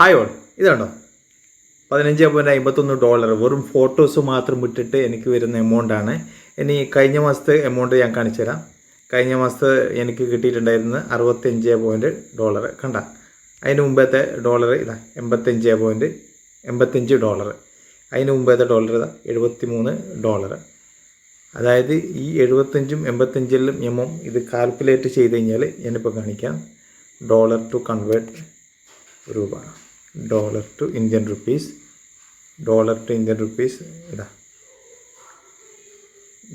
Hi all ഇതാണോ? പതിനഞ്ച് point അമ്പത്തൊന്ന് ഡോളർ വെറും ഫോട്ടോസ് മാത്രം വിട്ടിട്ട് എനിക്ക് വരുന്ന എമൗണ്ടാണ് ഇനി കഴിഞ്ഞ മാസത്തെ എമൗണ്ട് ഞാൻ കാണിച്ചു തരാം. കഴിഞ്ഞ മാസത്തെ എനിക്ക് കിട്ടിയിട്ടുണ്ടായിരുന്നത് അറുപത്തഞ്ച് പോയിന്റ് ഡോളർ കണ്ട? അതിന് മുമ്പത്തെ ഡോളർ ഇതാ എൺപത്തഞ്ച് പോയിന്റ് എൺപത്തഞ്ച് ഡോളർ അതിന് മുമ്പത്തെ ഡോളർ ഇതാ എഴുപത്തി മൂന്ന് ഡോളർ അതായത് ഈ എഴുപത്തഞ്ചും എൺപത്തഞ്ചിലും എമൗണ്ട് ഇത് കാൽക്കുലേറ്റ് ചെയ്ത് കഴിഞ്ഞാൽ ഞാനിപ്പോൾ കാണിക്കാം. ഡോളർ ടു കൺവേർട്ട് രൂപ. Dollar to Indian rupees dollar to Indian rupees ഇതാ.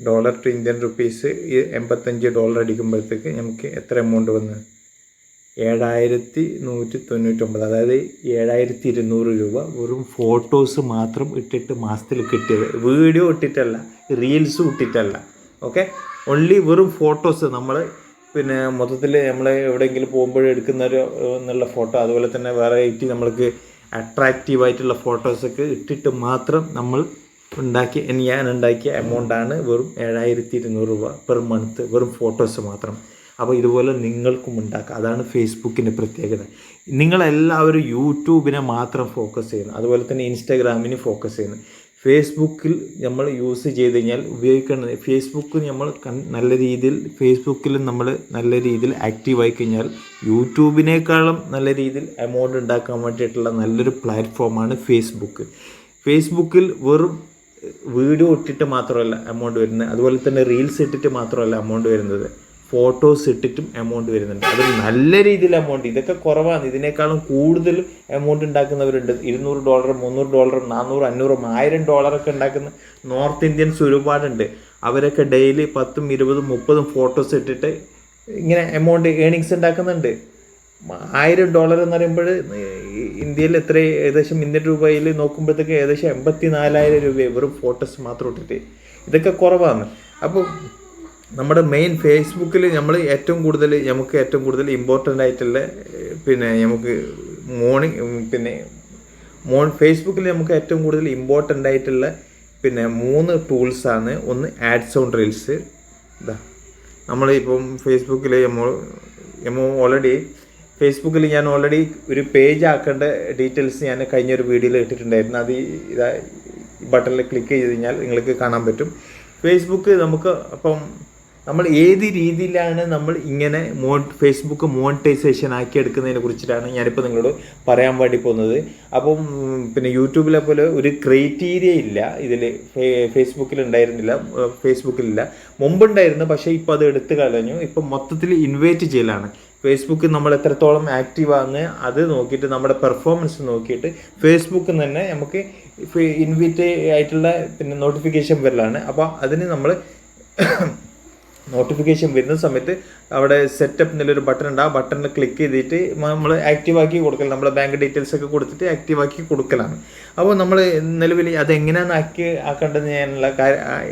ഡോളർ ടു ഇന്ത്യൻ റുപ്പീസ് ഈ എൺപത്തഞ്ച് ഡോളർ അടിക്കുമ്പോഴത്തേക്ക് നമുക്ക് എത്ര എമൗണ്ട് വന്ന്? ഏഴായിരത്തി നൂറ്റി തൊണ്ണൂറ്റൊമ്പത് അതായത് ഏഴായിരത്തി ഇരുന്നൂറ് രൂപ വെറും ഫോട്ടോസ് മാത്രം ഇട്ടിട്ട് മാസത്തിൽ കിട്ടിയത്. വീഡിയോ ഇട്ടിട്ടല്ല റീൽസും ഇട്ടിട്ടല്ല. ഓക്കെ ഓൺലി വെറും ഫോട്ടോസ് നമ്മൾ പിന്നെ മൊത്തത്തിൽ നമ്മൾ എവിടെയെങ്കിലും പോകുമ്പോൾ എടുക്കുന്ന ഒരു എന്നുള്ള ഫോട്ടോ അതുപോലെ തന്നെ വെറൈറ്റി നമ്മൾക്ക് അട്രാക്റ്റീവ് ആയിട്ടുള്ള ഫോട്ടോസൊക്കെ ഇട്ടിട്ട് മാത്രം നമ്മൾ ഉണ്ടാക്കി ഞാൻ ഉണ്ടാക്കിയ എമൗണ്ടാണ് വെറും ഏഴായിരത്തി ഇരുന്നൂറ് രൂപ പെർ മന്ത് വെറും ഫോട്ടോസ് മാത്രം. അപ്പോൾ ഇതുപോലെ നിങ്ങൾക്കും ഉണ്ടാക്കാം. അതാണ് ഫേസ്ബുക്കിന്റെ പ്രത്യേകത. നിങ്ങളെല്ലാവരും യൂട്യൂബിനെ മാത്രം ഫോക്കസ് ചെയ്യുന്നു. അതുപോലെ തന്നെ ഇൻസ്റ്റാഗ്രാമിന് ഫോക്കസ് ചെയ്യുന്നു. ഫേസ്ബുക്കിൽ നമ്മൾ യൂസ് ചെയ്ത് കഴിഞ്ഞാൽ ഉപയോഗിക്കേണ്ടത് ഫേസ്ബുക്ക് നമ്മൾ നല്ല രീതിയിൽ ഫേസ്ബുക്കിൽ നമ്മൾ നല്ല രീതിയിൽ ആക്റ്റീവ് ആയി കഴിഞ്ഞാൽ യൂട്യൂബിനേക്കാളും നല്ല രീതിയിൽ എമൗണ്ട് ഉണ്ടാക്കാൻ വേണ്ടിയിട്ടുള്ള നല്ലൊരു പ്ലാറ്റ്ഫോമാണ് ഫേസ്ബുക്ക് ഫേസ്ബുക്കിൽ വെറും വീഡിയോ ഇട്ടിട്ട് മാത്രമല്ല എമൗണ്ട് വരുന്നത്. അതുപോലെ തന്നെ റീൽസ് ഇട്ടിട്ട് മാത്രമല്ല എമൗണ്ട് വരുന്നത്. ഫോട്ടോസ് ഇട്ടിട്ടും എമൗണ്ട് വരുന്നുണ്ട്. അത് നല്ല രീതിയിൽ എമൗണ്ട് ഇതൊക്കെ കുറവാണ്. ഇതിനേക്കാളും കൂടുതൽ എമൗണ്ട് ഉണ്ടാക്കുന്നവരുണ്ട്. ഇരുന്നൂറ് ഡോളർ മുന്നൂറ് ഡോളർ നാനൂറ് അഞ്ഞൂറും ആയിരം ഡോളറൊക്കെ ഉണ്ടാക്കുന്ന നോർത്ത് ഇന്ത്യൻസ് ഒരുപാടുണ്ട്. അവരൊക്കെ ഡെയിലി പത്തും ഇരുപതും മുപ്പതും ഫോട്ടോസ് ഇട്ടിട്ട് ഇങ്ങനെ എമൗണ്ട് ഏണിങ്സ് ഉണ്ടാക്കുന്നുണ്ട്. ആയിരം ഡോളർ എന്ന് പറയുമ്പോൾ ഇന്ത്യയിൽ എത്ര ഏകദേശം ഇന്ത്യൻ രൂപയിൽ നോക്കുമ്പോഴത്തേക്ക് ഏകദേശം എൺപത്തി നാലായിരം രൂപ വെറും ഫോട്ടോസ് മാത്രം ഇട്ടിട്ട്. ഇതൊക്കെ കുറവാണ്. അപ്പോൾ നമ്മുടെ മെയിൻ ഫേസ്ബുക്കിൽ നമ്മൾ ഏറ്റവും കൂടുതൽ നമുക്ക് ഏറ്റവും കൂടുതൽ ഇമ്പോർട്ടന്റ് ആയിട്ടുള്ള പിന്നെ നമുക്ക് മോർണിംഗ് പിന്നെ മോൺ ഫേസ്ബുക്കിൽ നമുക്ക് ഏറ്റവും കൂടുതൽ ഇമ്പോർട്ടന്റ് ആയിട്ടുള്ള പിന്നെ മൂന്ന് ടൂൾസാണ് ഒന്ന് ആഡ്സ് ഓൺ റീൽസ് ഇതാ നമ്മളിപ്പം ഫേസ്ബുക്കിൽ നമ്മൾ നമ്മൾ ഓൾറെഡി ഫേസ്ബുക്കിൽ ഞാൻ ഓൾറെഡി ഒരു പേജ് ആക്കേണ്ട ഡീറ്റെയിൽസ് ഞാൻ കഴിഞ്ഞ ഒരു വീഡിയോയിൽ ഇട്ടിട്ടുണ്ടായിരുന്നു. അത് ഇതാ ബട്ടണിൽ ക്ലിക്ക് ചെയ്ത് കഴിഞ്ഞാൽ നിങ്ങൾക്ക് കാണാൻ പറ്റും. ഫേസ്ബുക്ക് നമുക്ക് അപ്പം നമ്മൾ ഏത് രീതിയിലാണ് നമ്മൾ ഇങ്ങനെ മോ ഫേസ്ബുക്ക് മോണിറ്റൈസേഷൻ ആക്കി എടുക്കുന്നതിനെ കുറിച്ചിട്ടാണ് ഞാനിപ്പോൾ നിങ്ങളോട് പറയാൻ വേണ്ടി പോകുന്നത്. അപ്പം പിന്നെ യൂട്യൂബിലെ പോലെ ഒരു ക്രൈറ്റീരിയ ഇല്ല. ഇതിൽ ഫേസ്ബുക്കിൽ ഉണ്ടായിരുന്നില്ല ഫേസ്ബുക്കിലില്ല മുമ്പുണ്ടായിരുന്നു പക്ഷേ ഇപ്പോൾ അത് എടുത്തു കളഞ്ഞു. ഇപ്പം മൊത്തത്തിൽ ഇൻവൈറ്റ് ചെയ്യലാണ്. ഫേസ്ബുക്ക് നമ്മൾ എത്രത്തോളം ആക്റ്റീവ് അത് നോക്കിയിട്ട് നമ്മുടെ പെർഫോമൻസ് നോക്കിയിട്ട് ഫേസ്ബുക്കിൽ തന്നെ നമുക്ക് ഇൻവൈറ്റ് ആയിട്ടുള്ള പിന്നെ നോട്ടിഫിക്കേഷൻ വരലാണ്. അപ്പോൾ അതിന് നമ്മൾ നോട്ടിഫിക്കേഷൻ വരുന്ന സമയത്ത് അവിടെ സെറ്റപ്പ് എന്നുള്ളൊരു ബട്ടൺ ഉണ്ട്. ആ ബട്ടണിൽ ക്ലിക്ക് ചെയ്തിട്ട് നമ്മൾ ആക്റ്റീവ് ആക്കി കൊടുക്കൽ നമ്മുടെ ബാങ്ക് ഡീറ്റെയിൽസ് ഒക്കെ കൊടുത്തിട്ട് ആക്റ്റീവ് ആക്കി കൊടുക്കലാണ്. അപ്പോൾ നമ്മൾ നിലവിൽ അതെങ്ങനെയാണ് ആക്കി ആക്കേണ്ടത് ഞാനുള്ള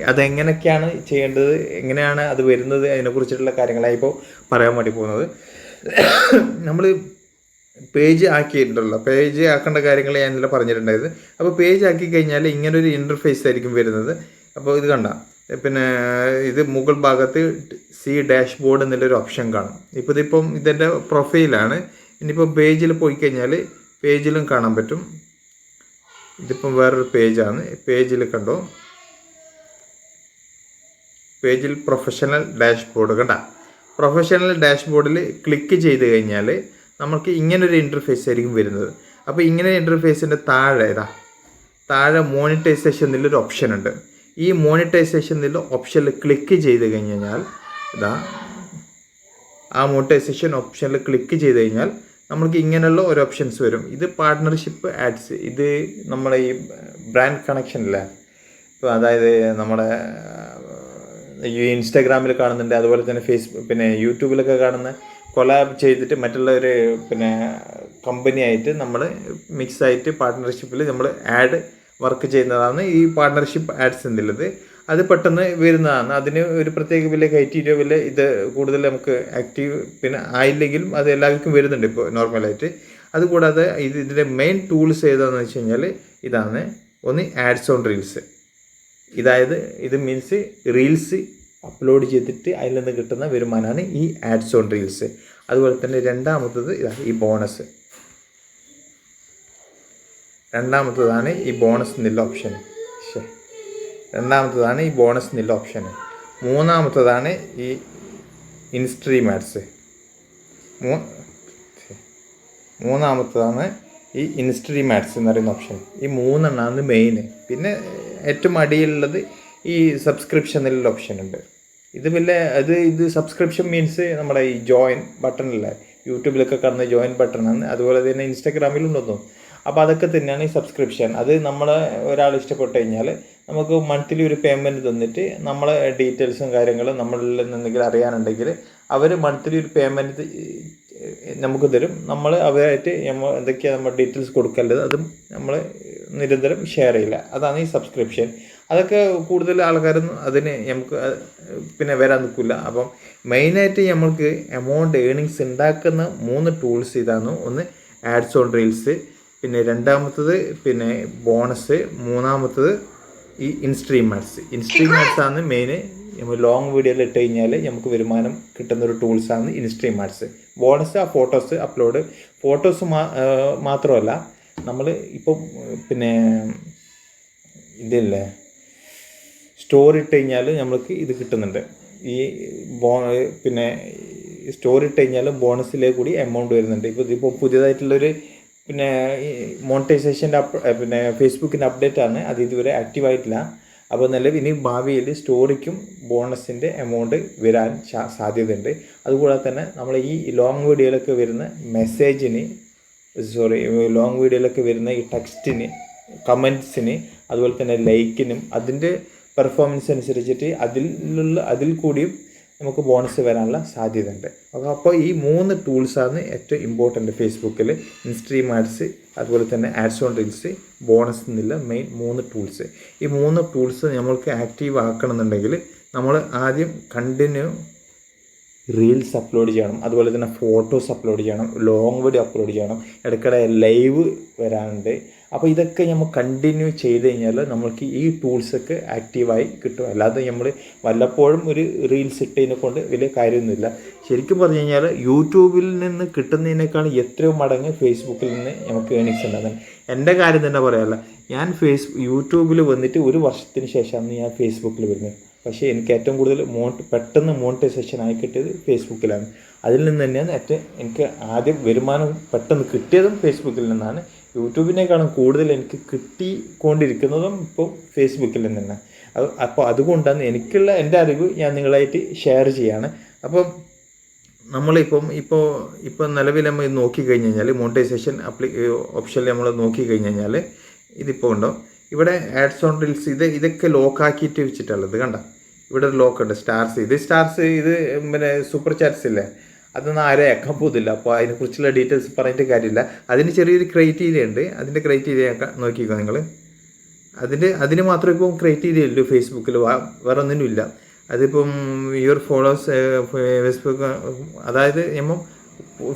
അതെങ്ങനെയൊക്കെയാണ് ചെയ്യേണ്ടത്? എങ്ങനെയാണ് അത് വരുന്നത്? അതിനെക്കുറിച്ചിട്ടുള്ള കാര്യങ്ങളായി ഇപ്പോൾ പറയാൻ വേണ്ടി പോകുന്നത്. നമ്മൾ പേജ് ആക്കിയിട്ടുണ്ടല്ലോ. പേജ് ആക്കേണ്ട കാര്യങ്ങൾ ഞാൻ പറഞ്ഞിട്ടുണ്ടായിരുന്നു. അപ്പോൾ പേജ് ആക്കി കഴിഞ്ഞാൽ ഇങ്ങനൊരു ഇന്റർഫേസ് ആയിരിക്കും വരുന്നത്. അപ്പോൾ ഇത് കണ്ട. പിന്നെ ഇത് മുകൾ ഭാഗത്ത് സി ഡാഷ് ബോർഡ് എന്നുള്ളൊരു ഓപ്ഷൻ കാണും. ഇപ്പോൾ ഇതിപ്പം ഇതിന്റെ പ്രൊഫൈലാണ്. ഇനിയിപ്പോൾ പേജിൽ പോയി കഴിഞ്ഞാൽ പേജിലും കാണാൻ പറ്റും. ഇതിപ്പം വേറൊരു പേജാണ്. പേജിൽ കണ്ടോ? പേജിൽ പ്രൊഫഷണൽ ഡാഷ് ബോർഡ് കണ്ട. പ്രൊഫഷണൽ ഡാഷ് ബോർഡിൽ ക്ലിക്ക് ചെയ്ത് കഴിഞ്ഞാൽ നമുക്ക് ഇങ്ങനൊരു ഇന്റർഫേസ് ആയിരിക്കും വരുന്നത്. അപ്പോൾ ഇങ്ങനെ ഇന്റർഫേസിന്റെ താഴെ താഴെ മോണിറ്റൈസേഷൻ എന്നുള്ളൊരു ഓപ്ഷൻ ഉണ്ട്. ഈ മോണിറ്റൈസേഷൻ എന്നുള്ള ഓപ്ഷനിൽ ക്ലിക്ക് ചെയ്ത് കഴിഞ്ഞാൽ ഇതാ ആ മോണിറ്റൈസേഷൻ ഓപ്ഷനിൽ ക്ലിക്ക് ചെയ്ത് കഴിഞ്ഞാൽ നമുക്ക് ഇങ്ങനെയുള്ള ഒരു ഓപ്ഷൻസ് വരും. ഇത് പാർട്ട്ണർഷിപ്പ് ആഡ്സ് ഇത് നമ്മളെ ഈ ബ്രാൻഡ് കണക്ഷൻ അല്ലേ ഇപ്പോൾ അതായത് നമ്മുടെ ഇൻസ്റ്റാഗ്രാമിൽ കാണുന്നുണ്ട് അതുപോലെ തന്നെ ഫേസ്ബുക്ക് പിന്നെ യൂട്യൂബിലൊക്കെ കാണുന്ന കൊലാബ് ചെയ്തിട്ട് മറ്റുള്ള ഒരു പിന്നെ കമ്പനിയായിട്ട് നമ്മൾ മിക്സ് ആയിട്ട് പാർട്ട്ണർഷിപ്പിൽ നമ്മൾ ആഡ് വർക്ക് ചെയ്യുന്നതാണ് ഈ പാർട്ട്ണർഷിപ്പ് ആഡ്സ് എന്നുള്ളത് അത് പെട്ടെന്ന് വരുന്നതാണ്. അതിന് ഒരു പ്രത്യേക വില ക്രൈറ്റീരിയ വില ഇത് കൂടുതൽ നമുക്ക് ആക്റ്റീവ് പിന്നെ ആയില്ലെങ്കിലും അത് എല്ലാവർക്കും വരുന്നുണ്ട് ഇപ്പോൾ നോർമലായിട്ട് അതുകൂടാതെ ഇത് ഇതിന്റെ മെയിൻ ടൂൾസ് ഏതാണെന്ന് വെച്ച് കഴിഞ്ഞാൽ ഇതാണ്. ഒന്ന് ആഡ്സ് ഓൺ റീൽസ് ഇതായത് ഇത് മീൻസ് റീൽസ് അപ്ലോഡ് ചെയ്തിട്ട് അതിൽ നിന്ന് കിട്ടുന്ന വരുമാനമാണ് ഈ ആഡ്സ് ഓൺ റീൽസ് അതുപോലെ തന്നെ രണ്ടാമത്തത് ഇതാണ് ഈ ബോണസ് രണ്ടാമത്തതാണ് ഈ ബോണസ് നില്ല ഓപ്ഷൻ ശേ രണ്ടാമത്തതാണ് ഈ ബോണസ് നില്ല ഓപ്ഷൻ മൂന്നാമത്തതാണ് ഈ ഇൻസ്ട്രീം ആഡ്സ് മൂ മൂന്നാമത്തതാണ് ഈ ഇൻസ്ട്രീം ആഡ്സ് എന്ന് പറയുന്ന ഓപ്ഷൻ ഈ മൂന്നെണ്ണമാണ് മെയിൻ പിന്നെ ഏറ്റവും അടിയിലുള്ളത് ഈ സബ്സ്ക്രിപ്ഷൻ എന്നുള്ള ഓപ്ഷൻ ഉണ്ട്. ഇത് പിന്നെ അത് ഇത് സബ്സ്ക്രിപ്ഷൻ മീൻസ് നമ്മുടെ ഈ ജോയിൻ ബട്ടണില്ലേ യൂട്യൂബിലൊക്കെ കാണുന്ന ജോയിൻ ബട്ടണാണ് അതുപോലെ തന്നെ ഇൻസ്റ്റാഗ്രാമിലും ഇൻസ്റ്റാഗ്രാമിലുണ്ടെന്നു അപ്പോൾ അതൊക്കെ തന്നെയാണ് ഈ സബ്സ്ക്രിപ്ഷൻ അത് നമ്മളെ ഒരാൾ ഇഷ്ടപ്പെട്ട് കഴിഞ്ഞാൽ നമുക്ക് മന്ത്ലി ഒരു പേയ്മെന്റ് തന്നിട്ട് നമ്മളെ ഡീറ്റെയിൽസും കാര്യങ്ങളും നമ്മളിൽ നിന്നെങ്കിലും അറിയാനുണ്ടെങ്കിൽ അവർ മന്ത്ലി ഒരു പേയ്മെന്റ് നമുക്ക് തരും. നമ്മൾ അവരായിട്ട് നമ്മൾ എന്തൊക്കെയാണ് നമ്മൾ ഡീറ്റെയിൽസ് കൊടുക്കേണ്ടത് അതും നമ്മൾ നിരന്തരം ഷെയർ ചെയ്യില്ല. അതാണ് ഈ സബ്സ്ക്രിപ്ഷൻ അതൊക്കെ കൂടുതൽ ആൾക്കാരൊന്നും അതിന് നമുക്ക് പിന്നെ വരാൻ നിൽക്കില്ല. അപ്പം മെയിനായിട്ട് നമ്മൾക്ക് എമൗണ്ട് ഏണിങ്സ് ഉണ്ടാക്കുന്ന മൂന്ന് ടൂൾസ് ഇതാണ്. ഒന്ന് ആഡ്സ് ഓൺ റീൽസ് പിന്നെ രണ്ടാമത്തത് പിന്നെ ബോണസ് മൂന്നാമത്തത് ഈ ഇൻസ്ട്രീം മാത്സ്. ഇൻസ്ട്രീം മാത്സ് ആണ് മെയിൻ നമ്മൾ ലോങ് വീഡിയോയിൽ ഇട്ട് കഴിഞ്ഞാൽ നമുക്ക് വരുമാനം കിട്ടുന്ന ഒരു ടൂൾസാണ് ഇൻസ്ട്രീം ആർട്സ് ബോണസ് ആ ഫോട്ടോസ് അപ്ലോഡ്. ഫോട്ടോസ് മാത്രമല്ല നമ്മൾ ഇപ്പം പിന്നെ ഇതില്ലേ? സ്റ്റോറി ഇട്ട് കഴിഞ്ഞാൽ നമ്മൾക്ക് ഇത് കിട്ടുന്നുണ്ട്. ഈ ബോ പിന്നെ സ്റ്റോറി ഇട്ട് കഴിഞ്ഞാൽ ബോണസിലേക്ക് കൂടി എമൗണ്ട് വരുന്നുണ്ട്. ഇപ്പോൾ ഇതിപ്പോൾ പുതിയതായിട്ടുള്ളൊരു പിന്നെ മോണിറ്റൈസേഷന്റെ പിന്നെ ഫേസ്ബുക്കിന്റെ അപ്ഡേറ്റ് ആണ്. അത് ഇതുവരെ ആക്റ്റീവ് ആയിട്ടില്ല. അപ്പോൾ നിലവിൽ ഇനി ഭാവിയിൽ സ്റ്റോറിക്കും ബോണസിന്റെ എമൗണ്ട് വരാൻ സാധ്യതയുണ്ട്. അതുകൂടാതെ തന്നെ നമ്മൾ ഈ ലോങ് വീഡിയോയിലൊക്കെ വരുന്ന മെസ്സേജിന് സോറി ലോങ് വീഡിയോയിലൊക്കെ വരുന്ന ഈ ടെക്സ്റ്റിന് കമൻസിന് അതുപോലെ തന്നെ ലൈക്കിനും അതിന്റെ പെർഫോമൻസ് അനുസരിച്ചിട്ട് അതിലുള്ള അതിൽ കൂടിയും നമുക്ക് ബോണസ് വരാനുള്ള സാധ്യതയുണ്ട്. അപ്പോൾ ഈ മൂന്ന് ടൂൾസാണ് ഏറ്റവും ഇമ്പോർട്ടന്റ് ഫേസ്ബുക്കിൽ ഇൻസ്ട്രീം ആഡ്സ് അതുപോലെ തന്നെ ആഡ്സ് ഓൺ റീൽസ് ബോണസ് എന്നുള്ള മെയിൻ മൂന്ന് ടൂൾസ് ഈ മൂന്ന് ടൂൾസ് നമ്മൾക്ക് ആക്റ്റീവ് ആക്കണമെന്നുണ്ടെങ്കിൽ നമ്മൾ ആദ്യം കണ്ടിന്യൂ റീൽസ് അപ്ലോഡ് ചെയ്യണം. അതുപോലെ തന്നെ ഫോട്ടോസ് അപ്ലോഡ് ചെയ്യണം. ലോങ് വീഡിയോ അപ്ലോഡ് ചെയ്യണം. ഇടയ്ക്കിടെ ലൈവ് വരാനുണ്ട്. അപ്പോൾ ഇതൊക്കെ നമ്മൾ കണ്ടിന്യൂ ചെയ്ത് കഴിഞ്ഞാൽ നമ്മൾക്ക് ഈ ടൂൾസൊക്കെ ആക്റ്റീവായി കിട്ടും. അല്ലാതെ നമ്മൾ വല്ലപ്പോഴും ഒരു റീൽസ് ഇട്ടതിനെ കൊണ്ട് വലിയ കാര്യമൊന്നുമില്ല. ശരിക്കും പറഞ്ഞു കഴിഞ്ഞാൽ യൂട്യൂബിൽ നിന്ന് കിട്ടുന്നതിനേക്കാൾ എത്രയോ മടങ്ങ് ഫേസ്ബുക്കിൽ നിന്ന് നമുക്ക് ഏണിങ്സ് ഉണ്ടാകുന്നത് എന്റെ കാര്യം തന്നെ പറയാമല്ല ഞാൻ ഫേസ് യൂട്യൂബിൽ വന്നിട്ട് ഒരു വർഷത്തിന് ശേഷമാണ് ഞാൻ ഫേസ്ബുക്കിൽ വരുന്നത്. പക്ഷേ എനിക്ക് ഏറ്റവും കൂടുതൽ മോട്ട് പെട്ടെന്ന് മോണിറ്റൈസേഷൻ ആയി കിട്ടിയത് ഫേസ്ബുക്കിലാണ് അതിൽ നിന്ന് തന്നെയാണ് ഏറ്റവും എനിക്ക് ആദ്യം വരുമാനം പെട്ടെന്ന് കിട്ടിയതും ഫേസ്ബുക്കിൽ നിന്നാണ്. യൂട്യൂബിനേക്കാളും കൂടുതൽ എനിക്ക് കിട്ടിക്കൊണ്ടിരിക്കുന്നതും ഇപ്പോൾ ഫേസ്ബുക്കിൽ നിന്നാണ്. അത് അപ്പോൾ അതുകൊണ്ടാണ് എനിക്കുള്ള എന്റെ അറിവ് ഞാൻ നിങ്ങളായിട്ട് ഷെയർ ചെയ്യാണ്. അപ്പം നമ്മളിപ്പം ഇപ്പോൾ ഇപ്പോൾ നിലവിൽ നമ്മൾ നോക്കി നോക്കിക്കഴിഞ്ഞ് കഴിഞ്ഞാൽ മോണിറ്റൈസേഷൻ അപ്ലി ഓപ്ഷനിൽ നമ്മൾ നോക്കിക്കഴിഞ്ഞ് കഴിഞ്ഞാൽ ഇതിപ്പോൾ ഉണ്ടോ? ഇവിടെ ആഡ്സ് ഓൺ റീൽസ് ഇത് ഇതൊക്കെ ലോക്കാക്കിയിട്ട് വെച്ചിട്ടുള്ളത് കണ്ട? ഇവിടെ ഒരു ലോക്ക് ഉണ്ട്. സ്റ്റാർസ് ഇത് സ്റ്റാർസ് ഇത് പിന്നെ സൂപ്പർ ചാറ്റ്സ് ഇല്ലേ? അതൊന്നും ആരും ഏക്കാൻ പോകുന്നില്ല. അപ്പോൾ അതിനെക്കുറിച്ചുള്ള ഡീറ്റെയിൽസ് പറഞ്ഞിട്ട് കാര്യമില്ല. അതിന് ചെറിയൊരു ക്രൈറ്റീരിയ ഉണ്ട്. അതിന്റെ ക്രൈറ്റീരിയ നോക്കിക്കോ നിങ്ങൾ അതിന്റെ അതിന് മാത്രമേ ഇപ്പം ക്രൈറ്റീരിയ ഉള്ളൂ ഫേസ്ബുക്കിൽ വേറെ ഒന്നിനും ഇല്ല. അതിപ്പം യുവർ ഫോളോവേഴ്സ് ഫേസ്ബുക്ക് അതായത് നമ്മൾ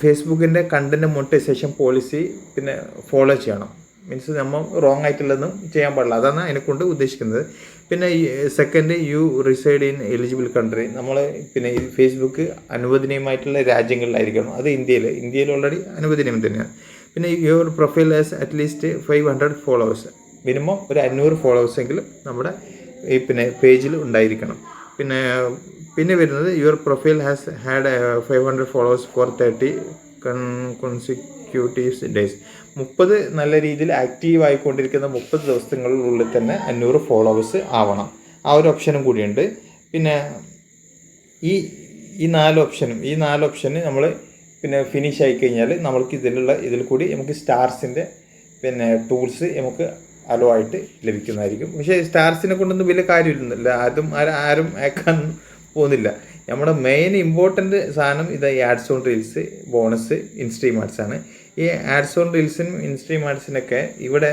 ഫേസ്ബുക്കിന്റെ കണ്ടന്റ് മോണിറ്റൈസേഷൻ പോളിസി പിന്നെ ഫോളോ ചെയ്യണം. മീൻസ് നമ്മൾ റോങ് ആയിട്ടുള്ളതൊന്നും ചെയ്യാൻ പാടില്ല. അതാണ് അതിനെക്കൊണ്ട് ഉദ്ദേശിക്കുന്നത്. പിന്നെ ഈ second you reside in eligible country നമ്മൾ പിന്നെ ഈ ഫേസ്ബുക്ക് അനുവദനീയമായിട്ടുള്ള രാജ്യങ്ങളിലായിരിക്കണം. അത് ഇന്ത്യയിൽ ഇന്ത്യയിൽ ഓൾറെഡി അനുവദനീയം തന്നെയാണ്. പിന്നെ your profile as at least five hundred followers minimum ഒരു അഞ്ഞൂറ് ഫോളോവേഴ്സ് എങ്കിലും നമ്മുടെ ഈ പിന്നെ പേജിൽ ഉണ്ടായിരിക്കണം. പിന്നെ പിന്നെ വരുന്നത് your profile has had five hundred followers for thirty consecutives days മുപ്പത് നല്ല രീതിയിൽ ആക്റ്റീവ് ആയിക്കൊണ്ടിരിക്കുന്ന മുപ്പത് ദിവസങ്ങളിലുള്ളിൽ തന്നെ അഞ്ഞൂറ് ഫോളോവേഴ്സ് ആവണം. ആ ഒരു ഓപ്ഷനും കൂടിയുണ്ട്. പിന്നെ ഈ ഈ നാല് ഓപ്ഷനും ഈ നാല് ഓപ്ഷന് നമ്മൾ പിന്നെ ഫിനിഷ് ആയി കഴിഞ്ഞാൽ നമ്മൾക്ക് ഇതിലുള്ള ഇതിൽ കൂടി നമുക്ക് സ്റ്റാർസിന്റെ പിന്നെ ടൂൾസ് നമുക്ക് അലോ ആയിട്ട് ലഭിക്കുന്നതായിരിക്കും. പക്ഷേ സ്റ്റാർസിനെ കൊണ്ടൊന്നും വലിയ കാര്യമില്ല ആരും ആരും അയക്കാൻ പോകുന്നില്ല. നമ്മുടെ മെയിൻ ഇമ്പോർട്ടന്റ് സാധനം ഇത് ads on reels bonus instream ads ആണ്. ഈ ആഡ്സ് റീൽസിനും ഇൻസ്ട്രീം ആഡ്സിനൊക്കെ ഇവിടെ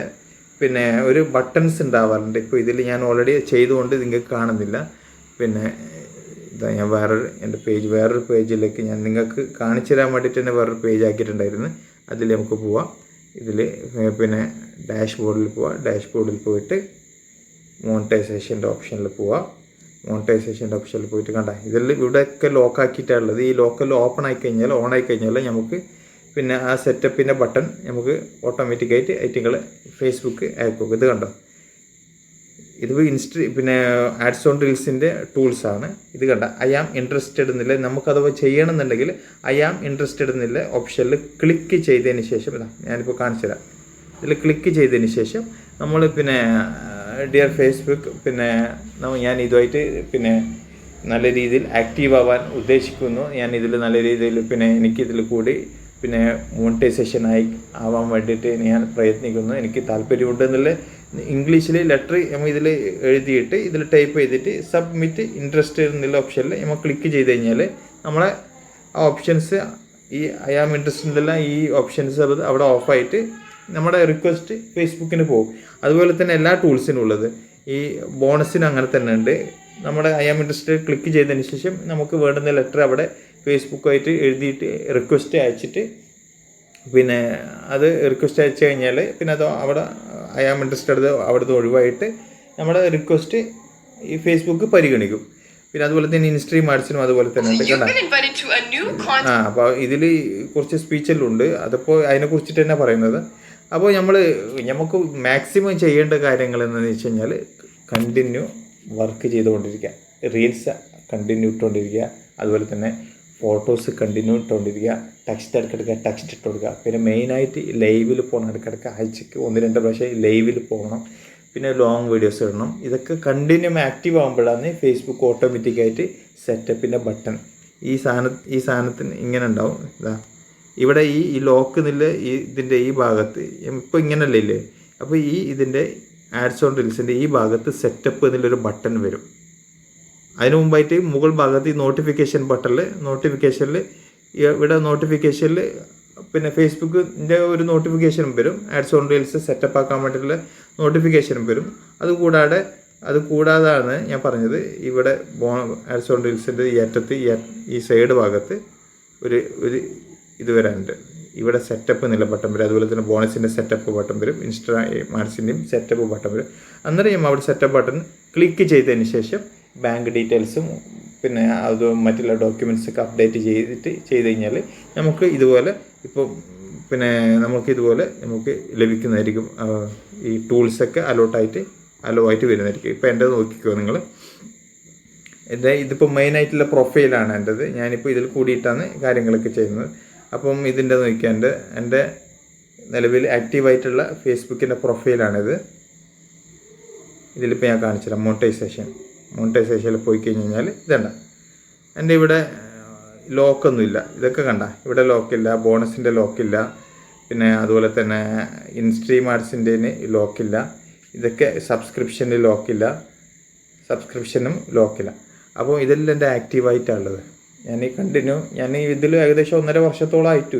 പിന്നെ ഒരു ബട്ടൺസ് ഉണ്ടാവാറുണ്ട്. ഇപ്പോൾ ഇതിൽ ഞാൻ ഓൾറെഡി ചെയ്തുകൊണ്ട് നിങ്ങൾക്ക് കാണുന്നില്ല. പിന്നെ ഇതാ ഞാൻ വേറൊരു എന്റെ പേജ് വേറൊരു പേജിലേക്ക് ഞാൻ നിങ്ങൾക്ക് കാണിച്ചു തരാൻ വേണ്ടിയിട്ട് തന്നെ വേറൊരു പേജ് ആക്കിയിട്ടുണ്ടായിരുന്നു. അതിൽ നമുക്ക് പോവാം. ഇതിൽ പിന്നെ ഡാഷ് ബോർഡിൽ പോവാം. ഡാഷ് ബോർഡിൽ പോയിട്ട് മോണിറ്റൈസേഷന്റെ ഓപ്ഷനിൽ പോവാം. മോണിറ്റൈസേഷന്റെ ഓപ്ഷനിൽ പോയിട്ട് കണ്ട? ഇതിൽ ഇവിടെയൊക്കെ ലോക്ക് ആക്കിയിട്ടുള്ളത് ഈ ലോക്കൽ ഓപ്പൺ ആയി കഴിഞ്ഞാൽ ഓൺ ആയി കഴിഞ്ഞാൽ നമുക്ക് പിന്നെ ആ സെറ്റപ്പിന്റെ ബട്ടൺ നമുക്ക് ഓട്ടോമാറ്റിക്കായിട്ട് ഐറ്റങ്ങൾ ഫേസ്ബുക്ക് ആക്കും ഇത് കണ്ടോ? ഇത് ഇൻസ്റ്റ പിന്നെ ആഡ്സ് ഓൺ റീൽസിന്റെ ടൂൾസാണ് ഇത് കണ്ട? ഐ ആം ഇൻട്രസ്റ്റഡ് എന്നില്ല. നമുക്കഥവാ ചെയ്യണമെന്നുണ്ടെങ്കിൽ ഐ ആം ഇൻട്രസ്റ്റഡ് എന്നില്ല. ഓപ്ഷനിൽ ക്ലിക്ക് ചെയ്തതിന് ശേഷം ഇതാ ഞാനിപ്പോൾ കാണിച്ചു തരാം. ഇതിൽ ക്ലിക്ക് ചെയ്തതിന് ശേഷം നമ്മൾ പിന്നെ ഡിയർ ഫേസ്ബുക്ക് പിന്നെ ഞാൻ ഇതുമായിട്ട് പിന്നെ നല്ല രീതിയിൽ ആക്റ്റീവ് ആവാൻ ഉദ്ദേശിക്കുന്നു. ഞാൻ ഇതിൽ നല്ല രീതിയിൽ പിന്നെ എനിക്കിതിൽ കൂടി പിന്നെ മോണിറ്റൈസേഷൻ ആയി ആവാൻ വേണ്ടിയിട്ട് ഞാൻ പ്രയത്നിക്കുന്നു. എനിക്ക് താല്പര്യമുണ്ട് എന്നുള്ള ഇംഗ്ലീഷിൽ ലെറ്റർ നമ്മൾ ഇതിൽ എഴുതിയിട്ട് ഇതിൽ ടൈപ്പ് ചെയ്തിട്ട് സബ്മിറ്റ് ഇൻട്രസ്റ്റ് എന്നുള്ള ഓപ്ഷനിൽ നമ്മൾ ക്ലിക്ക് ചെയ്ത് കഴിഞ്ഞാൽ നമ്മളെ ആ ഓപ്ഷൻസ് ഈ ഐ ആം ഇൻട്രസ്റ്റ് എന്നുള്ള ഈ ഓപ്ഷൻസ് അവിടെ ഓഫായിട്ട് നമ്മുടെ റിക്വസ്റ്റ് ഫേസ്ബുക്കിന് പോകും. അതുപോലെ തന്നെ എല്ലാ ടൂൾസിനും ഉള്ളത്. ഈ ബോണസിനും അങ്ങനെ തന്നെ ഉണ്ട്. നമ്മുടെ ഐ ആം ഇൻട്രസ്റ്റ് ക്ലിക്ക് ചെയ്തതിന് ശേഷം നമുക്ക് വേണ്ടുന്ന ലെറ്റർ അവിടെ ഫേസ്ബുക്കായിട്ട് എഴുതിയിട്ട് റിക്വസ്റ്റ് അയച്ചിട്ട് പിന്നെ അത് റിക്വസ്റ്റ് അയച്ചു കഴിഞ്ഞാൽ പിന്നെ അത് അവിടെ ഐ ആം ഇൻട്രസ്റ്റഡ് അവിടുന്ന് ഒഴിവായിട്ട് നമ്മുടെ റിക്വസ്റ്റ് ഈ ഫേസ്ബുക്ക് പരിഗണിക്കും. പിന്നെ അതുപോലെ തന്നെ ഇൻസ്ട്രീം ആർട്സിനും അതുപോലെ തന്നെ ഉണ്ട് കേട്ടോ. ആ അപ്പോൾ ഇതിൽ കുറച്ച് സ്പീച്ചെല്ലാം ഉണ്ട്. അതിപ്പോൾ അതിനെ കുറിച്ചിട്ട് തന്നെ പറയുന്നത്. അപ്പോൾ നമ്മൾ നമുക്ക് മാക്സിമം ചെയ്യേണ്ട കാര്യങ്ങൾ എന്താണെന്ന് വെച്ച് കഴിഞ്ഞാൽ കണ്ടിന്യൂ വർക്ക് ചെയ്തുകൊണ്ടിരിക്കുക. റീൽസ് കണ്ടിന്യൂ ഇട്ടുകൊണ്ടിരിക്കുക. അതുപോലെ തന്നെ ഫോട്ടോസ് കണ്ടിന്യൂ ഇട്ടുകൊണ്ടിരിക്കുക ടെക്സ്റ്റ് ഇടയ്ക്കിടയ്ക്ക് ടെക്സ്റ്റ് ഇട്ട് കൊടുക്കുക പിന്നെ മെയിനായിട്ട് ലൈവിൽ പോകണം ഇടയ്ക്കിടയ്ക്ക് ആഴ്ചയ്ക്ക് ഒന്ന് രണ്ട് പ്രാവശ്യം ലൈവിൽ പോകണം. പിന്നെ ലോങ് വീഡിയോസ് ഇടണം. ഇതൊക്കെ കണ്ടിന്യൂ ആക്റ്റീവ് ആകുമ്പോഴാണ് ഫേസ്ബുക്ക് ഓട്ടോമാറ്റിക്കായിട്ട് സെറ്റപ്പിന്റെ ബട്ടൺ ഈ സാധന ഈ സാധനത്തിന് ഇങ്ങനെ ഉണ്ടാവും. ഇതാ. ഇവിടെ ഈ ഈ ലോക്ക് നില്ല് ഈ ഇതിന്റെ ഈ ഭാഗത്ത്. ഇപ്പോൾ ഇങ്ങനല്ലേ ഇല്ലേ? അപ്പോൾ ഈ ഇതിന്റെ ആഡ്സ് ഓൺ റീൽസിന്റെ ഈ ഭാഗത്ത് സെറ്റപ്പ് എന്നുള്ളൊരു ബട്ടൺ വരും. അതിന് മുമ്പായിട്ട് മുകൾ ഭാഗത്ത് ഈ നോട്ടിഫിക്കേഷൻ ബട്ടണിൽ നോട്ടിഫിക്കേഷനിൽ ഇവിടെ നോട്ടിഫിക്കേഷനിൽ പിന്നെ ഫേസ്ബുക്കിന്റെ ഒരു നോട്ടിഫിക്കേഷനും വരും. ആഡ്സ് ഓൺ റീൽസ് സെറ്റപ്പ് ആക്കാൻ വേണ്ടിയിട്ടുള്ള നോട്ടിഫിക്കേഷനും വരും. അതുകൂടാതെ അത് കൂടാതാണ് ഞാൻ പറഞ്ഞത് ഇവിടെ ബോ ആഡ്സ് ഓൺ റീൽസിന്റെ ഈ അറ്റത്ത് ഈ സൈഡ് ഭാഗത്ത് ഒരു ഒരു ഇത് വരാനുണ്ട്. ഇവിടെ സെറ്റപ്പ് എന്നുള്ള ബട്ടൺ വരും. അതുപോലെ തന്നെ ബോണസിന്റെ സെറ്റപ്പ് ബട്ടൺ വരും. ഇൻസ്റ്റാ മാർസിന്റെയും സെറ്റപ്പ് ബട്ടൺ വരും. അന്നേരം ഞാൻ അവിടെ സെറ്റപ്പ് ബട്ടൺ ക്ലിക്ക് ചെയ്തതിന് ശേഷം ബാങ്ക് ഡീറ്റെയിൽസും പിന്നെ അത് മറ്റുള്ള ഡോക്യുമെൻസൊക്കെ അപ്ഡേറ്റ് ചെയ്തിട്ട് ചെയ്ത് കഴിഞ്ഞാൽ നമുക്ക് ഇതുപോലെ ഇപ്പോൾ പിന്നെ നമുക്ക് ഇതുപോലെ നമുക്ക് ലഭിക്കുന്നതായിരിക്കും. ഈ ടൂൾസൊക്കെ അലോട്ടായിട്ട് അലോ ആയിട്ട് വരുന്നതായിരിക്കും. ഇപ്പോൾ എന്റെ നോക്കിക്കോ നിങ്ങൾ എന്റെ ഇതിപ്പോൾ മെയിനായിട്ടുള്ള പ്രൊഫൈലാണ് എന്റെത് ഞാനിപ്പോൾ ഇതിൽ കൂടിയിട്ടാണ് കാര്യങ്ങളൊക്കെ ചെയ്യുന്നത്. അപ്പം ഇതിന്റെ നോക്കിയാൽ എന്റെ എന്റെ നിലവിൽ ആക്റ്റീവായിട്ടുള്ള ഫേസ്ബുക്കിന്റെ പ്രൊഫൈലാണിത് ഇതിലിപ്പോൾ ഞാൻ കാണിച്ചുതരാം. മോണിറ്റൈസേഷൻ മോണിറ്റൈസേഷനിൽ പോയി കഴിഞ്ഞ് കഴിഞ്ഞാൽ ഇതണ്ട എന്റെ ഇവിടെ ലോക്കൊന്നുമില്ല. ഇതൊക്കെ കണ്ട? ഇവിടെ ലോക്കില്ല ബോണസിന്റെ ലോക്കില്ല. പിന്നെ അതുപോലെ തന്നെ ഇൻസ്ട്രീം ആർട്സിന്റെ ലോക്കില്ല. ഇതൊക്കെ സബ്സ്ക്രിപ്ഷനിൽ ലോക്കില്ല. സബ്സ്ക്രിപ്ഷനും ലോക്കില്ല. അപ്പോൾ ഇതെല്ലാം എന്റെ ആക്റ്റീവായിട്ടാണുള്ളത് ഞാൻ ഈ കണ്ടിന്യൂ ഞാൻ ഇതിൽ ഏകദേശം ഒന്നര വർഷത്തോളമായിട്ട്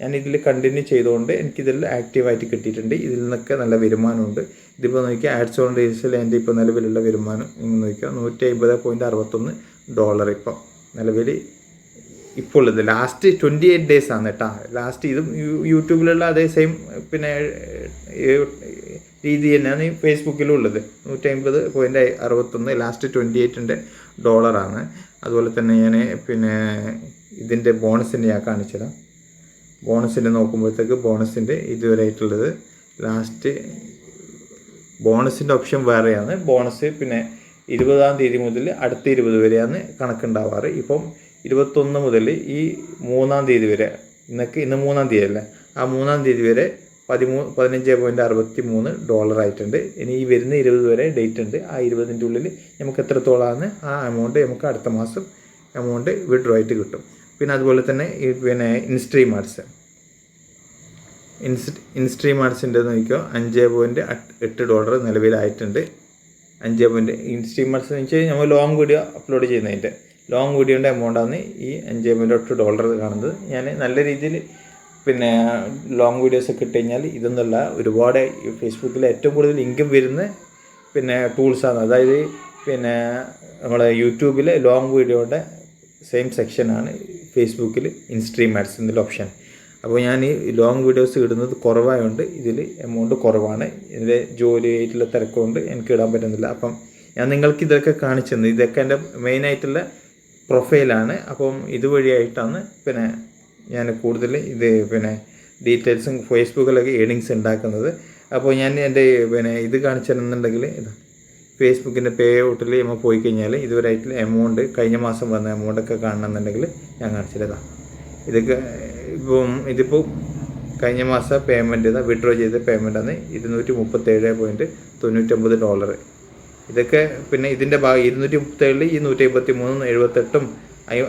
ഞാൻ ഇതിൽ കണ്ടിന്യൂ ചെയ്തുകൊണ്ട് എനിക്കിതിൽ ആക്റ്റീവായിട്ട് കിട്ടിയിട്ടുണ്ട്. ഇതിൽ നിന്നൊക്കെ നല്ല വരുമാനമുണ്ട്. ഇതിപ്പോൾ നോക്കിയാൽ ആഡ്സ് ഓൺ റീൽസിൽ എന്റെ ഇപ്പോൾ നിലവിലുള്ള വരുമാനം നിങ്ങൾ നോക്കിയാൽ നൂറ്റി അമ്പത് പോയിന്റ് അറുപത്തൊന്ന് ഡോളർ ഇപ്പോൾ നിലവിൽ ഇപ്പോൾ ഉള്ളത്. ലാസ്റ്റ് ട്വന്റി എയ്റ്റ് ഡേയ്സ് ആണ് കേട്ടോ ലാസ്റ്റ് ഇതും യൂട്യൂബിലുള്ള അതേ സെയിം പിന്നെ രീതി തന്നെയാണ് ഈ ഫേസ്ബുക്കിലും ഉള്ളത്. നൂറ്റി അമ്പത് പോയിന്റ് അറുപത്തൊന്ന് ലാസ്റ്റ് ട്വന്റി എയ്റ്റിന്റെ ഡോളറാണ് അതുപോലെ തന്നെ ഞാൻ പിന്നെ ഇതിന്റെ ബോണസിന്റെ ഞാൻ കാണിച്ചുതരാം. ബോണസിന്റെ നോക്കുമ്പോഴത്തേക്ക് ബോണസിന്റെ ഇതുവരെയായിട്ടുള്ളത് ലാസ്റ്റ് ബോണസിന്റെ ഓപ്ഷൻ വേറെയാണ്. ബോണസ് പിന്നെ ഇരുപതാം തീയതി മുതൽ അടുത്ത ഇരുപത് വരെയാണ് കണക്കുണ്ടാവാറ്. ഇപ്പം ഇരുപത്തൊന്ന് മുതൽ ഈ മൂന്നാം തീയതി വരെ ഇന്നൊക്കെ ഇന്ന് മൂന്നാം തീയതി അല്ലേ? ആ മൂന്നാം തീയതി വരെ പതിമൂ പതിനഞ്ച് പോയിന്റ് അറുപത്തി മൂന്ന് ഡോളർ ആയിട്ടുണ്ട്. ഇനി ഈ വരുന്ന ഇരുപത് വരെ ഡേറ്റ് ഉണ്ട്. ആ ഇരുപതിന്റെ ഉള്ളിൽ നമുക്ക് എത്രത്തോളമാണ് ആ എമൗണ്ട് നമുക്ക് അടുത്ത മാസം എമൗണ്ട് വിഡ്രോ ആയിട്ട് കിട്ടും. പിന്നെ അതുപോലെ തന്നെ പിന്നെ ഇൻസ്ട്രീം ഇൻസ്ട്രീം ആർട്സിന്റെ നോക്കിയോ അഞ്ച് പോയിന്റ് എട്ട് ഡോളർ നിലവിലായിട്ടുണ്ട്. അഞ്ച് പോയിന്റ് ഇൻസ്ട്രീം ആർട്സ് എന്ന് വെച്ചാൽ നമ്മൾ ലോങ് വീഡിയോ അപ്ലോഡ് ചെയ്യുന്നതിന്റെ. ലോങ് വീഡിയോന്റെ എമൗണ്ടാണ് ഈ അഞ്ച് പോയിന്റ് എട്ട് ഡോളർ കാണുന്നത്. ഞാൻ നല്ല രീതിയിൽ പിന്നെ ലോങ് വീഡിയോസ് ഒക്കെ ഇട്ട് കഴിഞ്ഞാൽ ഇതെന്നുള്ള ഒരുപാട് ഫേസ്ബുക്കിൽ ഏറ്റവും കൂടുതൽ ഇൻകം വരുന്ന പിന്നെ ടൂൾസാണ് അതായത് പിന്നെ നമ്മളെ യൂട്യൂബിലെ ലോങ് വീഡിയോയുടെ സെയിം സെക്ഷനാണ് ഫേസ്ബുക്കിൽ ഇൻസ്ട്രീം ആഡ്സ് എന്നുള്ള ഓപ്ഷൻ അപ്പോൾ ഞാൻ ഈ ലോങ് വീഡിയോസ് ഇടുന്നത് കുറവായതുകൊണ്ട് ഇതിൽ എമൗണ്ട് കുറവാണ്. ഇതിന്റെ ജോലിയായിട്ടുള്ള തിരക്കുകൊണ്ട് എനിക്ക് ഇടാൻ പറ്റുന്നില്ല. അപ്പം ഞാൻ നിങ്ങൾക്ക് ഇതൊക്കെ കാണിച്ചു തന്നു. ഇതൊക്കെ എന്റെ മെയിനായിട്ടുള്ള പ്രൊഫൈലാണ് അപ്പം ഇതുവഴിയായിട്ടാണ് പിന്നെ ഞാൻ കൂടുതൽ ഇത് പിന്നെ ഡീറ്റെയിൽസും ഫേസ്ബുക്കിലൊക്കെ ഏണിങ്സ് ഉണ്ടാക്കുന്നത്. അപ്പോൾ ഞാൻ എന്റെ പിന്നെ ഇത് കാണിച്ചു തരുന്നുണ്ടെങ്കിൽ ഇതാ ഫേസ്ബുക്കിന്റെ പേ ഔട്ടിൽ നമ്മൾ പോയി കഴിഞ്ഞാൽ ഇതുവരെയായിട്ട് എമൗണ്ട് കഴിഞ്ഞ മാസം വന്ന എമൗണ്ടൊക്കെ കാണണമെന്നുണ്ടെങ്കിൽ ഞാൻ കാണിച്ചില്ലതാ ഇതൊക്കെ ഇപ്പം ഇതിപ്പോൾ കഴിഞ്ഞ മാസം പേയ്മെന്റ് ഇതാ വിഡ്രോ ചെയ്ത പേയ്മെന്റാണ് ഇരുന്നൂറ്റി മുപ്പത്തേഴ് പോയിന്റ് തൊണ്ണൂറ്റൊമ്പത് ഡോളർ ഇതൊക്കെ പിന്നെ ഇതിന്റെ ഭാഗം ഇരുന്നൂറ്റി മുപ്പത്തേഴിൽ ഈ നൂറ്റി അമ്പത്തി മൂന്നും എഴുപത്തെട്ടും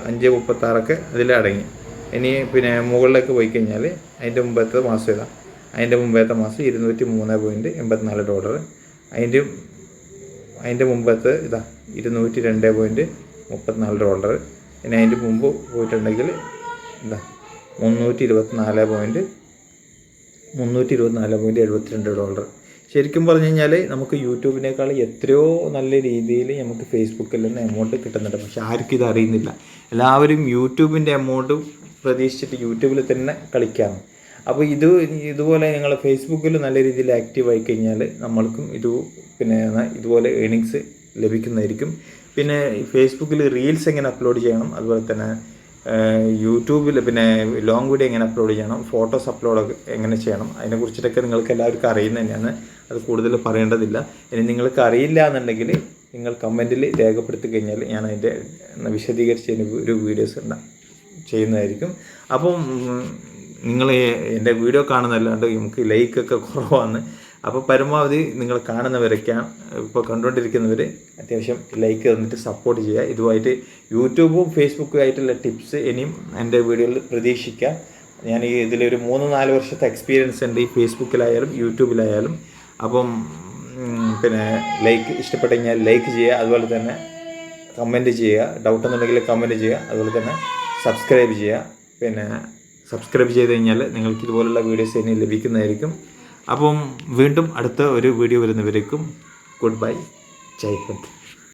അഞ്ച് മുപ്പത്താറൊക്കെ അതിലടങ്ങി ഇനി പിന്നെ മുകളിലേക്ക് പോയി കഴിഞ്ഞാൽ അതിന്റെ മുമ്പത്തെ മാസം ഇതാ അതിന്റെ മുമ്പത്തെ മാസം ഇരുന്നൂറ്റി മൂന്ന് പോയിന്റ് എൺപത്തിനാല് ഡോളർ അതിന്റെ അതിന്റെ മുമ്പത്തെ ഇതാ ഇരുന്നൂറ്റി രണ്ട് പോയിന്റ് മുപ്പത്തിനാല് ഡോളർ ഇനി അതിന്റെ മുമ്പ് പോയിട്ടുണ്ടെങ്കിൽ ഇതാ മുന്നൂറ്റി ഇരുപത്തിനാല് പോയിന്റ് മുന്നൂറ്റി ഇരുപത്തിനാല് പോയിന്റ് എഴുപത്തിരണ്ട് ഡോളർ. ശരിക്കും പറഞ്ഞു കഴിഞ്ഞാൽ നമുക്ക് യൂട്യൂബിനേക്കാൾ എത്രയോ നല്ല രീതിയിൽ നമുക്ക് ഫേസ്ബുക്കിൽ നിന്ന് എമൗണ്ട് കിട്ടുന്നുണ്ട്. പക്ഷെ ആർക്കും ഇത് അറിയുന്നില്ല. എല്ലാവരും യൂട്യൂബിന്റെ എമൗണ്ട് പ്രതീക്ഷിച്ചിട്ട് യൂട്യൂബിൽ തന്നെ കളിക്കാണ്. അപ്പോൾ ഇത് ഇതുപോലെ ഞങ്ങൾ ഫേസ്ബുക്കിൽ നല്ല രീതിയിൽ ആക്റ്റീവ് ആയി കഴിഞ്ഞാൽ നമ്മൾക്കും ഇത് പിന്നെ ഇതുപോലെ ഏണിങ്സ് ലഭിക്കുന്നതായിരിക്കും. പിന്നെ ഫേസ്ബുക്കിൽ റീൽസ് എങ്ങനെ അപ്ലോഡ് ചെയ്യണം അതുപോലെ തന്നെ യൂട്യൂബിൽ പിന്നെ ലോങ് വീഡിയോ എങ്ങനെ അപ്ലോഡ് ചെയ്യണം ഫോട്ടോസ് അപ്ലോഡ് എങ്ങനെ ചെയ്യണം അതിനെക്കുറിച്ചിട്ടൊക്കെ നിങ്ങൾക്ക് എല്ലാവർക്കും അറിയുന്നത് തന്നെയാണ്. അത് കൂടുതൽ പറയേണ്ടതില്ല. ഇനി നിങ്ങൾക്ക് അറിയില്ല എന്നുണ്ടെങ്കിൽ നിങ്ങൾ കമന്റിൽ രേഖപ്പെടുത്തി കഴിഞ്ഞാൽ ഞാൻ അതിന്റെ വിശദീകരിച്ച് ഒരു വീഡിയോസ് ചെയ്യുന്നതായിരിക്കും. അപ്പം നിങ്ങൾ എന്റെ വീഡിയോ കാണുന്നതല്ലാണ്ട് നമുക്ക് ലൈക്കൊക്കെ കുറവാണ് അപ്പോൾ പരമാവധി നിങ്ങൾ കാണുന്നവരൊക്കെ ഇപ്പോൾ കണ്ടുകൊണ്ടിരിക്കുന്നവർ അത്യാവശ്യം ലൈക്ക് തന്നിട്ട് സപ്പോർട്ട് ചെയ്യുക. ഇതുമായിട്ട് യൂട്യൂബും ഫേസ്ബുക്കും ആയിട്ടുള്ള ടിപ്സ് ഇനിയും എന്റെ വീഡിയോയിൽ പ്രതീക്ഷിക്കാം. ഞാൻ ഈ ഇതിലൊരു മൂന്ന് നാല് വർഷത്തെ എക്സ്പീരിയൻസ് ഉണ്ട് ഈ ഫേസ്ബുക്കിലായാലും യൂട്യൂബിലായാലും അപ്പം പിന്നെ ലൈക്ക് ഇഷ്ടപ്പെട്ട് കഴിഞ്ഞാൽ ലൈക്ക് ചെയ്യുക അതുപോലെ തന്നെ കമന്റ് ചെയ്യുക. ഡൗട്ട് എന്നുണ്ടെങ്കിൽ കമന്റ് ചെയ്യുക അതുപോലെ തന്നെ സബ്സ്ക്രൈബ് ചെയ്യുക. പിന്നെ സബ്സ്ക്രൈബ് ചെയ്ത് കഴിഞ്ഞാൽ നിങ്ങൾക്ക് ഇതുപോലുള്ള വീഡിയോസ് ഇനി ലഭിക്കുന്നതായിരിക്കും. അപ്പം വീണ്ടും അടുത്ത ഒരു വീഡിയോ വരുന്നവരേക്കും ഗുഡ് ബൈ ജയ് ഹിന്ദ്.